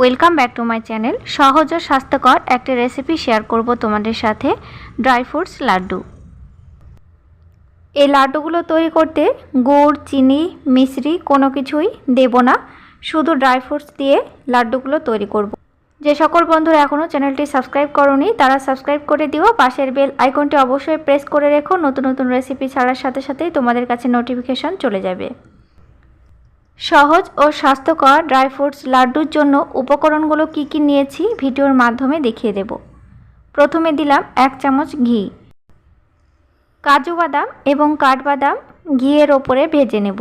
Welcome back to my channel সহজ ও স্বাস্থ্যকর একটি রেসিপি শেয়ার করব তোমাদের সাথে। Dry fruits laddu. এই লাড্ডুগুলো তৈরি করতে গুড়, চিনি মিশ্রি কোনো কিছুই দেব না। শুধু ড্রাই ফ্রুটস দিয়ে লাড্ডুগুলো তৈরি করব। যে সকল বন্ধুরা এখনও চ্যানেলটি সাবস্ক্রাইব করনি, তারা সাবস্ক্রাইব করে দিও। পাশের বেল আইকনটি অবশ্যই প্রেস করে রেখো। নতুন নতুন রেসিপি ছাড়ার সাথে সাথেই তোমাদের কাছে নোটিফিকেশন চলে যাবে। সহজ ও স্বাস্থ্যকর ড্রাই ফ্রুটস লাড্ডুর জন্য উপকরণগুলো কি কি নিয়েছি ভিডিওর মাধ্যমে দেখিয়ে দেব। প্রথমে দিলাম এক চামচ ঘি। কাজু বাদাম এবং কাঠবাদাম ঘিয়ের ওপরে ভেজে নেব।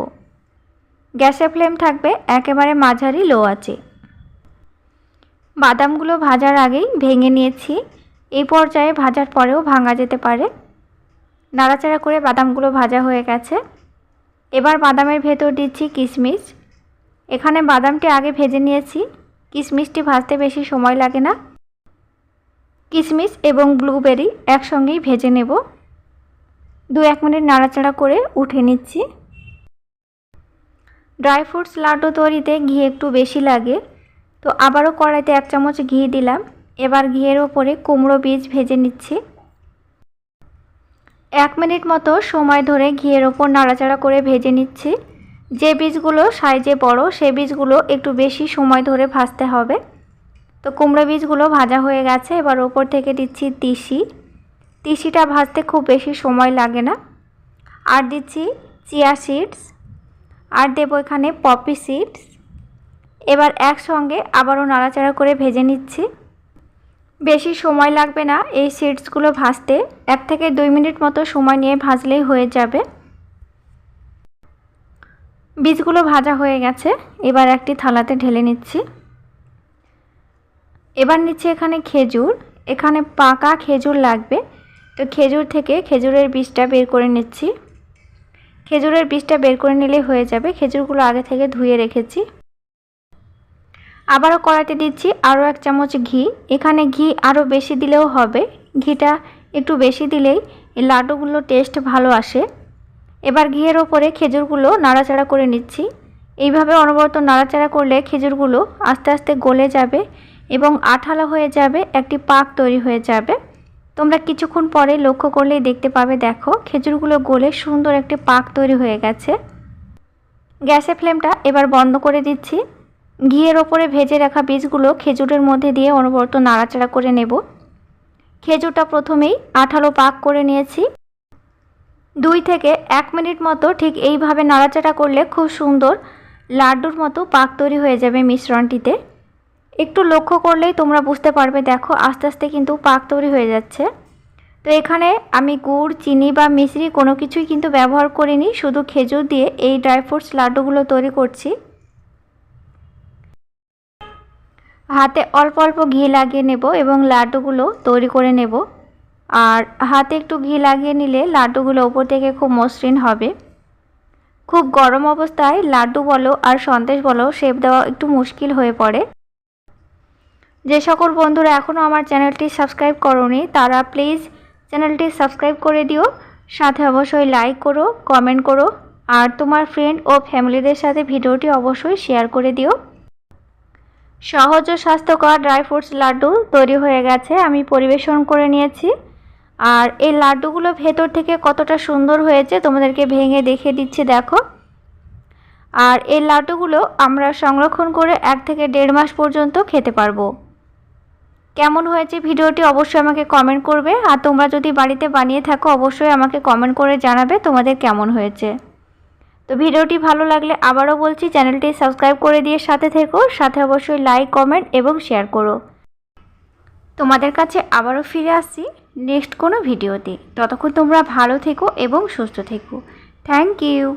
গ্যাসের ফ্লেম থাকবে একেবারে মাঝারি লো আছে বাদামগুলো ভাজার আগেই ভেঙে নিয়েছি। এই পর্যায়ে ভাজার পরেও ভাঙা যেতে পারে। নাড়াচাড়া করে বাদামগুলো ভাজা হয়ে গেছে। এবার বাদামের ভেতর দিচ্ছি কিশমিশ। এখানে বাদামটি আগে ভেজে নিয়েছি। কিশমিশটি ভাজতে বেশি সময় লাগে না। কিশমিশ এবং ব্লুবেরি একসঙ্গেই ভেজে নেব। দু এক মিনিট নাড়াচাড়া করে উঠে নিচ্ছি। ড্রাই ফ্রুটস লাড্ডু তৈরিতে ঘি একটু বেশি লাগে। তো আবারও কড়াইতে এক চামচ ঘি দিলাম। এবার ঘিয়ের ওপরে কুমড়ো বীজ ভেজে নিচ্ছি। এক মিনিট মতো সময় ধরে ঘিয়ের ওপর নাড়াচাড়া করে ভেজে নিচ্ছি। যে বীজগুলো সাইজে বড়, সে বীজগুলো একটু বেশি সময় ধরে ভাজতে হবে। তো কুমড়ো বীজগুলো ভাজা হয়ে গেছে, এবার ওপর থেকে দিচ্ছি তিসি। তিসিটা ভাজতে খুব বেশি সময় লাগে না। আর দিচ্ছি চিয়া সিডস। আর দেবো এখানে পপি সিডস। এবার একসঙ্গে আবারও নাড়াচাড়া করে ভেজে নিচ্ছি। বেশি সময় লাগবে না এই সিডসগুলো ভাজতে। এক থেকে দুই মিনিট মতো সময় নিয়ে ভাজলেই হয়ে যাবে। বীজগুলো ভাজা হয়ে গেছে। এবার একটি থালাতে ঢেলে নিচ্ছি। এবার নিচ্ছি এখানে খেজুর। এখানে পাকা খেজুর লাগবে। তো খেজুর থেকে খেজুরের বীজটা বের করে নিচ্ছি। খেজুরের বীজটা বের করে নিলে হয়ে যাবে। খেজুরগুলো আগে থেকে ধুয়ে রেখেছি। আবারও কড়াইতে দিচ্ছি আরও এক চামচ ঘি। এখানে ঘি আরও বেশি দিলেও হবে। ঘিটা একটু বেশি দিলেই এই লাড্ডুগুলো টেস্ট ভালো আসে। এবার ঘিয়ের ওপরে খেজুরগুলো নাড়াচাড়া করে নিচ্ছি। এইভাবে অনবরত নাড়াচাড়া করলে খেজুরগুলো আস্তে আস্তে গলে যাবে এবং আঠালো হয়ে যাবে, একটি পাক তৈরি হয়ে যাবে। তোমরা কিছুক্ষণ পরে লক্ষ্য করলেই দেখতে পাবে, দেখো, খেজুরগুলো গলে সুন্দর একটি পাক তৈরি হয়ে গেছে। গ্যাসের ফ্লেমটা এবার বন্ধ করে দিচ্ছি। ঘিয়ের ওপরে ভেজে রাখা বীজগুলো খেজুরের মধ্যে দিয়ে অনবরত নাড়াচাড়া করে নেব। খেজুরটা প্রথমেই আঠালো পাক করে নিয়েছি। দুই থেকে এক মিনিট মতো ঠিক এইভাবে নাড়াচাড়া করলে খুব সুন্দর লাড্ডুর মতো পাক তৈরি হয়ে যাবে মিশ্রণটিতে। একটু লক্ষ্য করলেই তোমরা বুঝতে পারবে, দেখো আস্তে আস্তে কিন্তু পাক তৈরি হয়ে যাচ্ছে। তো এখানে আমি গুড়, চিনি বা মিশ্রি কোনো কিছুই কিন্তু ব্যবহার করিনি, শুধু খেজুর দিয়ে এই ড্রাই ফ্রুটস লাড্ডুগুলো তৈরি করছি। হাতে অল্প অল্প ঘি লাগিয়ে নেব এবং লাড্ডুগুলো তৈরি করে নেব। আর হাতে একটু ঘি লাগিয়ে নিলে লাড্ডুগুলো ওপর থেকে খুব মসৃণ হবে। খুব গরম অবস্থায় লাড্ডু বলো আর সন্দেশ বলো শেপ দেওয়া একটু মুশকিল হয়ে পড়ে। যে সকল বন্ধুরা এখনও আমার চ্যানেলটি সাবস্ক্রাইব করনি, তারা প্লিজ চ্যানেলটি সাবস্ক্রাইব করে দিও। সাথে অবশ্যই লাইক করো কমেন্ট করো। আর তোমার ফ্রেন্ড ও ফ্যামিলিদের সাথে ভিডিওটি অবশ্যই শেয়ার করে দিও। সহজ ও স্বাস্থ্যকর ড্রাই ফ্রুটস লাড্ডু তৈরি হয়ে গেছে, আমি পরিবেশন করে নিয়েছি। আর এই লাড্ডুগুলো ভেতর থেকে কতটা সুন্দর হয়েছে তোমাদেরকে ভেঙে দেখে দিচ্ছি, দেখো। আর এই লাড্ডুগুলো আমরা সংরক্ষণ করে এক থেকে দেড় মাস পর্যন্ত খেতে পারব। কেমন হয়েছে ভিডিওটি অবশ্যই আমাকে কমেন্ট করবে, আর তোমরা যদি বাড়িতে বানিয়ে থাকো, অবশ্যই আমাকে কমেন্ট করে জানাবে তোমাদের কেমন হয়েছে। তো ভিডিওটি ভালো লাগলে আবারও বলছি, চ্যানেলটি সাবস্ক্রাইব করে দিয়ে সাথে থেকো, সাথে অবশ্যই লাইক, কমেন্ট এবং শেয়ার করো। তোমাদের কাছে আবারও ফিরে আসছি নেক্সট কোনো ভিডিওতে। ততক্ষণ তোমরা ভালো থেকো এবং সুস্থ থেকো। Thank you.